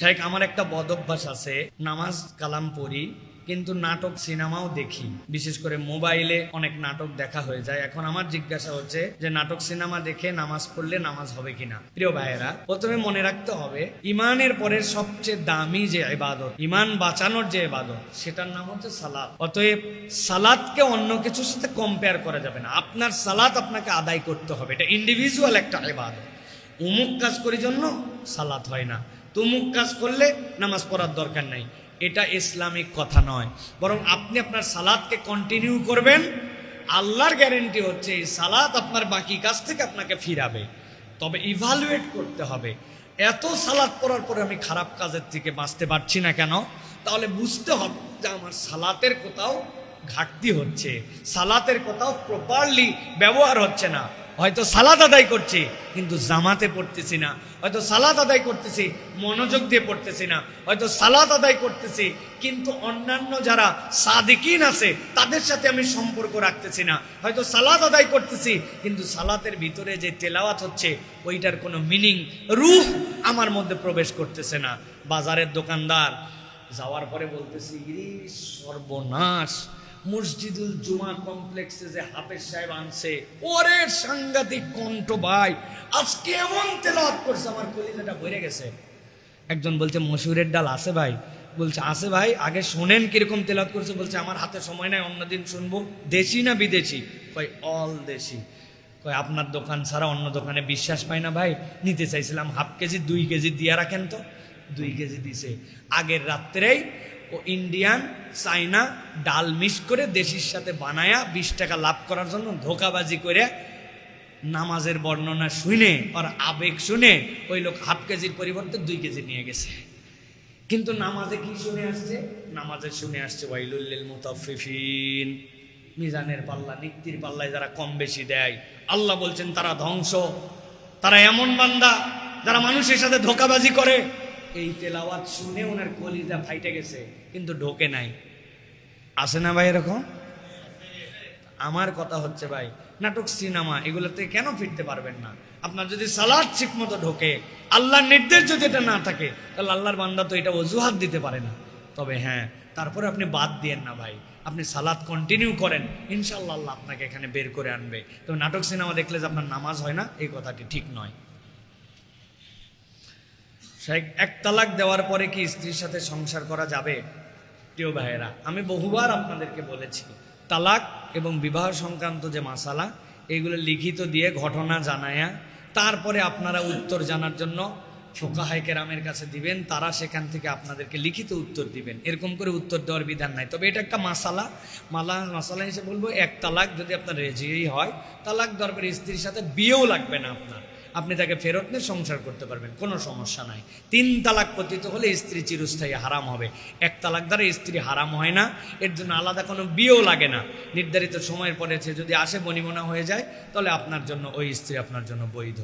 শেখ আমার একটা বদ অভ্যাস আছে। নামাজ কালাম পড়ি, কিন্তু নাটক সিনেমাও দেখি। বিশেষ করে মোবাইলে অনেক নাটক দেখা হয়ে যায়। এখন আমার জিজ্ঞাসা হচ্ছে যে, নাটক সিনেমা দেখে নামাজ পড়লে নামাজ হবে কিনা? প্রিয় ভাইয়েরা, প্রথমে মনে রাখতে হবে ইমানের পরে সবচেয়ে দামি যে ইবাদত ইমান বাঁচানোর যে ইবাদত, সেটার নাম হচ্ছে সালাদ অতএব সালাদকে অন্য কিছুর সাথে কম্পেয়ার করা যাবে না। আপনার সালাদ আপনাকে আদায় করতে হবে। এটা ইন্ডিভিজুয়াল একটা ইবাদত। উমুক কাজ করি জন্য সালাত হয় না। তুমুক কাজ করলে নামাজ পড়ার দরকার নাই। এটা ইসলামিক কথা নয়। বরং আপনি আপনার সালাদকে কন্টিনিউ করবেন। আল্লাহর গ্যারেন্টি হচ্ছে এই সালাত আপনার বাকি কাজ থেকে আপনাকে ফিরাবে। তবে ইভালুয়েট করতে হবে। এত সালাদ পড়ার পরে আমি খারাপ কাজের থেকে বাঁচতে পারছি না কেন? তাহলে বুঝতে হবে যে আমার সালাতের কোথাও ঘাটতি হচ্ছে। সালাতের কোথাও প্রপারলি ব্যবহার হচ্ছে না। হয়তো সালাদ আদায় করছি, কিন্তু জামাতে পড়তেছি না। হয়তো সালাদ আদায় করতেছি, মনোযোগ দিয়ে পড়তেছি না। হয়তো সালাদ আদায় করতেছি, কিন্তু অন্যান্য যারা সাদিকিন আছে, তাদের সাথে আমি সম্পর্ক রাখতেছি না। হয়তো সালাদ আদায় করতেছি, কিন্তু সালাতের ভিতরে যে তেলাওয়াত হচ্ছে, ওইটার কোনো মিনিং, রুহ আমার মধ্যে প্রবেশ করতেছে না। বাজারের দোকানদার যাওয়ার পরে বলতেছি সর্বনাশ মসজিদুল জুমা কমপ্লেক্সে যে হাফেজ সাহেব আনছে ওরে সাংঘাতিক কণ্ঠ ভাই, আজকে এমন তেলাওয়াত করছে, আমার কলিজাটা ভরে গেছে। একজন বলছে মসুরের ডাল আছে ভাই? বলছে, আছে ভাই, আগে শোনেন কীরকম তেলাওয়াত করছে। বলছে, আমার হাতে সময় নাই, অন্যদিন শুনব। দেশি না বিদেশি? কয়, অল দেশি। কয়, আপনার দোকান ছাড়া অন্য দোকানে বিশ্বাস পাই না ভাই। নিতে চাইছিলাম হাফ কেজি, দুই কেজি দিয়া রাখেন তো। দুই কেজি দিছে। আগের রাত্রেই ও ইন্ডিয়ান চাইনা ডাল মিক্স করে দেশির সাথে বানায়া বিশ টাকা লাভ করার জন্য ধোকাবাজি করে নামাজের বর্ণনা শুনে আর আবেগ শুনে ওই লোক হাফ কেজির পরিবর্তে দুই কেজি নিয়ে গেছে। কিন্তু নামাজে কি শুনে আসছে? নামাজে শুনে আসছে ওয়াইলুল্লিল মুতাফফিফিন। মিজানের পাল্লা, নিক্তির পাল্লায় যারা কম বেশি দেয়, আল্লাহ বলছেন, তারা ধ্বংস। তারা এমন বান্দা যারা মানুষের সাথে ধোকাবাজি করে। এই তেলাওয়াত শুনে ওনার কলিজা ফাইটে গেছে, কিন্তু ঢোকে নাই। আসে না ভাই এরকম? আমার কথা হচ্ছে ভাই, নাটক, সিনেমা, এগুলোতে কেন ফিরতে পারবেন না? আপনার যদি সালাদ ঠিক মতো ঢোকে, আল্লাহর নির্দেশ যদি এটা না থাকে, তাহলে আল্লাহর বান্দা তো এটা অজুহাত দিতে পারে না। তবে হ্যাঁ তারপরে আপনি বাদ দিয়েন না ভাই, আপনি সালাদ কন্টিনিউ করেন ইনশাল্লাহ আল্লাহ আপনাকে এখানে বের করে আনবে। তো নাটক, সিনেমা দেখলে যে আপনার নামাজ হয় না, এই কথাটি ঠিক নয়। শেখ এক তালাক দেওয়ার পরে কি স্ত্রীর সাথে সংসার করা যাবে? প্রিয় ভাইয়েরা, আমি বহুবার আপনাদেরকে বলেছি, তালাক এবং বিবাহ সংক্রান্ত যে মাসালা এইগুলো লিখিত দিয়ে, ঘটনা জানায়া, তারপরে আপনারা উত্তর জানার জন্য ফোকাহাই কেরামের কাছে দিবেন, তারা সেখান থেকে আপনাদেরকে লিখিত উত্তর দিবেন। এরকম করে উত্তর দেওয়ার বিধান নাই। তবে এটা একটা মাসালা। মালা, মাসালা হিসেবে বলব, এক তালাক যদি আপনার রেজিই হয়, তালাক দরকার স্ত্রীর সাথে বিয়েও লাগবে না আপনার। আপনি তাকে ফেরত নিয়ে সংসার করতে পারবেন, কোনো সমস্যা নাই। তিন তালাক পতিত হলে স্ত্রী চিরস্থায়ী হারাম হবে। এক তালাক দ্বারা স্ত্রী হারাম হয় না, এর জন্য আলাদা কোনো বিয়েও লাগে না। নির্ধারিত সময়ের পরে যদি আসে বনিমনা হয়ে যায়, তাহলে আপনার জন্য, ওই স্ত্রী আপনার জন্য বৈধ।